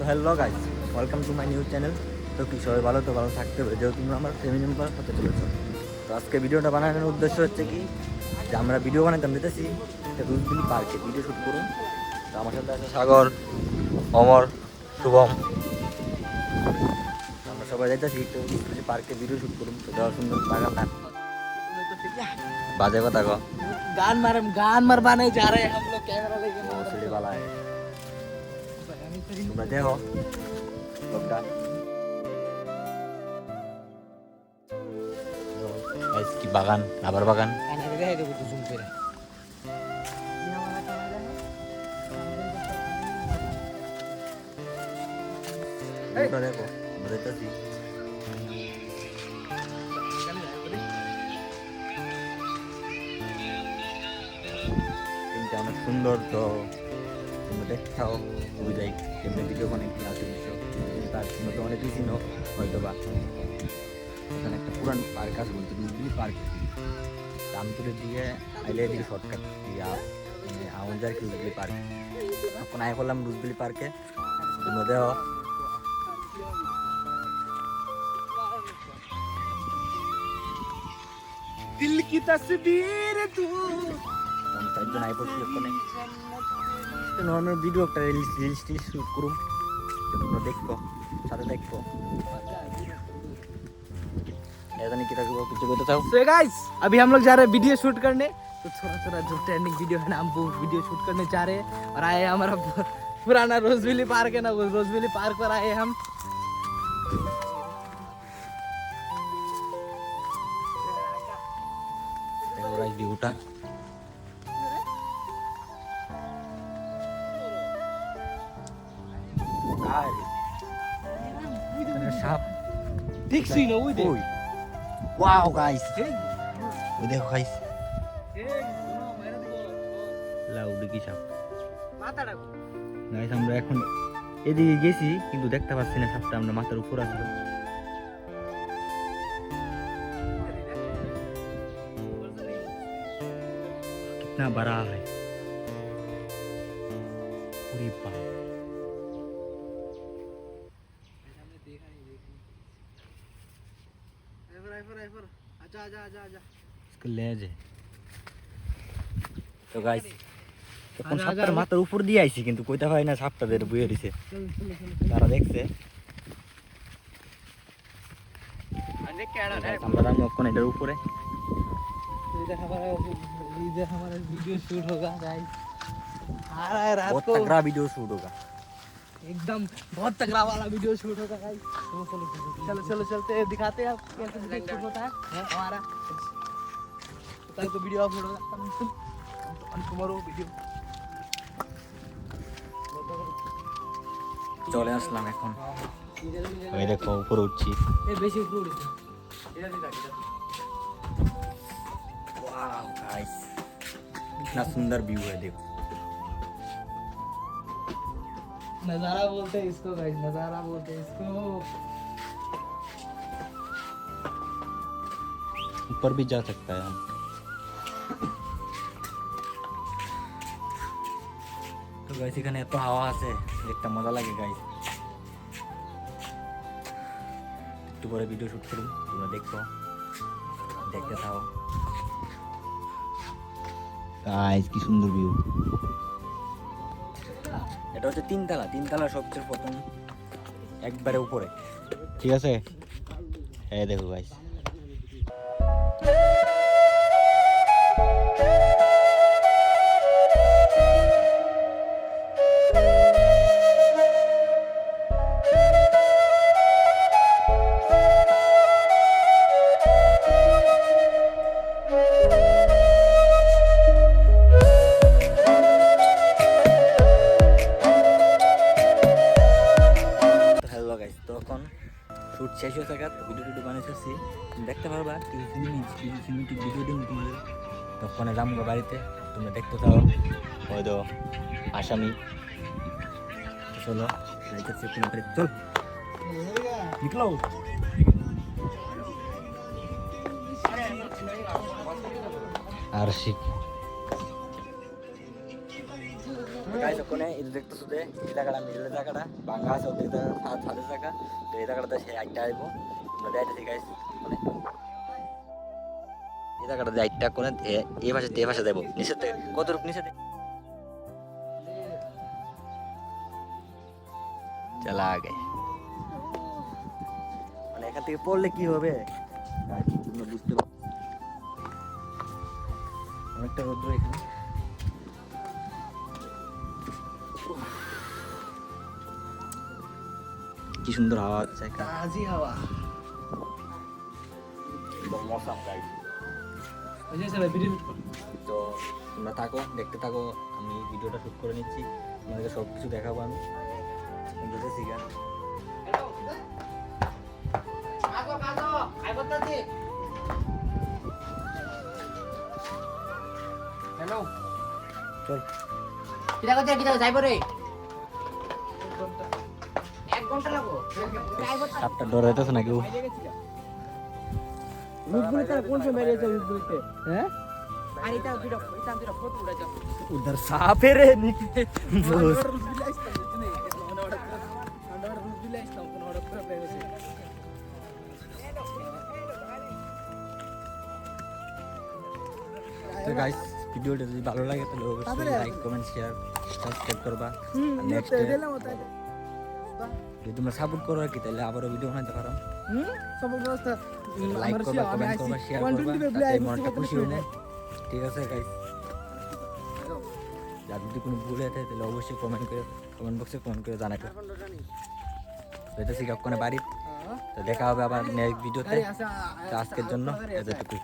তো hello guys welcome to my news channel তো কি সবাই ভালো তো? ভালো থাকতে হবে। যেহেতু তোমরা আমার ফ্যামিলি মেম্বার সাথে চলেছো। তো আজকে ভিডিওটা বানানোর উদ্দেশ্য হচ্ছে কি যে আমরা ভিডিও বানাতাম দিতেছি দুদিন পার্কে ভিডিও শ্যুট করুন। তো আমার সাথে আছে সাগর অমর শুভম। আমরা সবাই যাইতেছি তো পার্কে ভিডিও শ্যুট করুন। তো যাওয়ার সুন্দর বাগান গান বাজে কথা গান মারাম গান মার বানাই যা রে হাম ক্যামেরা লেগে তোমরা দেখো লোকটা কি বাগান আবার বাগান দেখো দেখতেছি অনেক সুন্দর তো দেখাও খুবই যাই এমনি দিকে ওখানে একটি আছে তার জন্য তো অনেকই চিনো হয়তো বা এখানে একটা পুরান পার্ক আছে বলতে নির্বিলি পার্ক রামপুরের দিকে আইলে এদিকে শর্টকাট মানে আউন্দার কি রুজবিলি পার্ক এখন আয় করলাম রুজবিলি পার্কে তোমরা দেহ দিল কি তসবির তু আমি তার জন্য আইপড ক্লিক করে ওখানে নর্মাল ভিডিও একটা রিলস রিলস টিলস শুট করুম তো তোমরা দেখবো সাথে দেখবো এখানে কি থাকবো কিছু বলতে চাও सो गाइस अभी हम लोग जा रहे हैं वीडियो शूट करने तो थोड़ा थोड़ा जो ट्रेंडिंग वीडियो है ना हम वो वीडियो शूट करने जा रहे हैं और आए हैं हमारा पु- पुराना रोजविली पार्क है ना वो रोजविली पार्क पर आए हैं हम দেখো গাইস ভিউটা সাপ ठीक सीन है वो देख ওই ওয়াও গাইস ওই দেখো গাইস লাউডি কি সাপ গাইস আমরা এখন এদিকে গেছি কিন্তু দেখতে পাচ্ছি না সাপটা আমরা মাথার উপর আসলো कितना बड़ा है पूरी बात आजा आजा आजा आजा इसके লেজ তো গাইস তখন আগে, সাপটার আগে। মাথার উপর দিয়ে আইছি কিন্তু কইতে পারি না সাপটা বের বুয়ে দিছে चल चल चल তারা দেখছে अरे कैड़ा Guys, আমরা দাম অক্ষণ এটার উপরে इधर हमारा इधर हमारा वीडियो शूट होगा गाइस आ रहा है रात बहुत को तगड़ा वीडियो शूट होगा एकदम बहुत तगड़ा वाला वीडियो शूट होगा गाइस चलो चलो चलते हैं दिखाते हैं आप कैसे वीडियो शूट होता है हमारा कल को वीडियो अपलोड होगा टुमारो वीडियो চলে আসলাম এখন ওই দেখো উপরে উঠছি ये बेसी ऊपर उड़ी इधर दिखा इधर वाओ गाइस कितना सुंदर व्यू है देखो नजारा बोलते हैं इसको गाइस नजारा बोलते हैं इसको ऊपर भी जा सकता है हम তো গাইস এখানে এত হাওয়া আছে একটা মজা লাগে গাইস একটু পরে ভিডিও শুট করুন তোমরা দেখো দেখতে থাও গাইস কি সুন্দর ভিউ এটা হচ্ছে তিনতলা তিনতলা সবচেয়ে প্রথম একবারে উপরে। ঠিক আছে? এই দেখো গাইস হ্যালো গাইস তখন শুট শেষ হয়ে থাকার ভিডিও টিডিও বানিয়েছি দেখতে পারবা কিছু সিনেমেটিক ভিডিও দিন তোমাদের। তখন যাব বাড়িতে, তোমরা দেখতে থাও হয়তো আসামি। চলো চল। নিকলো আর শিখ। গাইস ওখানে এটা দেখতেছো যে, এই জায়গাটা মিডলের জায়গাটা ভাঙা আছে ওদের হাত হাতের জায়গা। তো এই জায়গাটাতে সে আইটা আইবো। আমরা যাইতেছি গাইস মানে এই জায়গাটা যে আইটা করে এ- ভাষা এই ভাষা দেবো। থেকে কত রূপ থেকে? চলা আগে। মানে এখান থেকে পড়লে কি হবে? বুঝতে পারো। অনেকটা রোদ্র এখানে। কি সুন্দর হাওয়া তাজি হাওয়া। মৌসম গাইড তো তোমরা থাকো দেখতে থাকো আমি ভিডিওটা শুট করে নিচ্ছি। তোমাদেরকে সব কিছু দেখাবো আমি। হ্যালো চল কিরা কথা কিরা যাইব রে। ফটো উড়া যাও উধার সাপ রে নিকলে তো গাইস ভিডিওটা যদি ভালো লাগে তাহলে অবশ্যই লাইক কমেন্ট শেয়ার সাবস্ক্রাইব করবা। নেক্সট যদি তোমরা সাপোর্ট করো আর কি তাহলে আবারও ভিডিও বানাতে পারো। লাইক করবা কমেন্ট করবা শেয়ার করবা মনটা খুশি হবে। ঠিক আছে গাইস আর যদি কোনো ভুল হয়ে থাকে তাহলে অবশ্যই কমেন্ট করে কমেন্ট বক্সে কমেন্ট করে জানাতে এটা শিখাব কোনো বাড়ি তো দেখা হবে আবার নেক্সট ভিডিওতে আজকের জন্য এতটুকুই।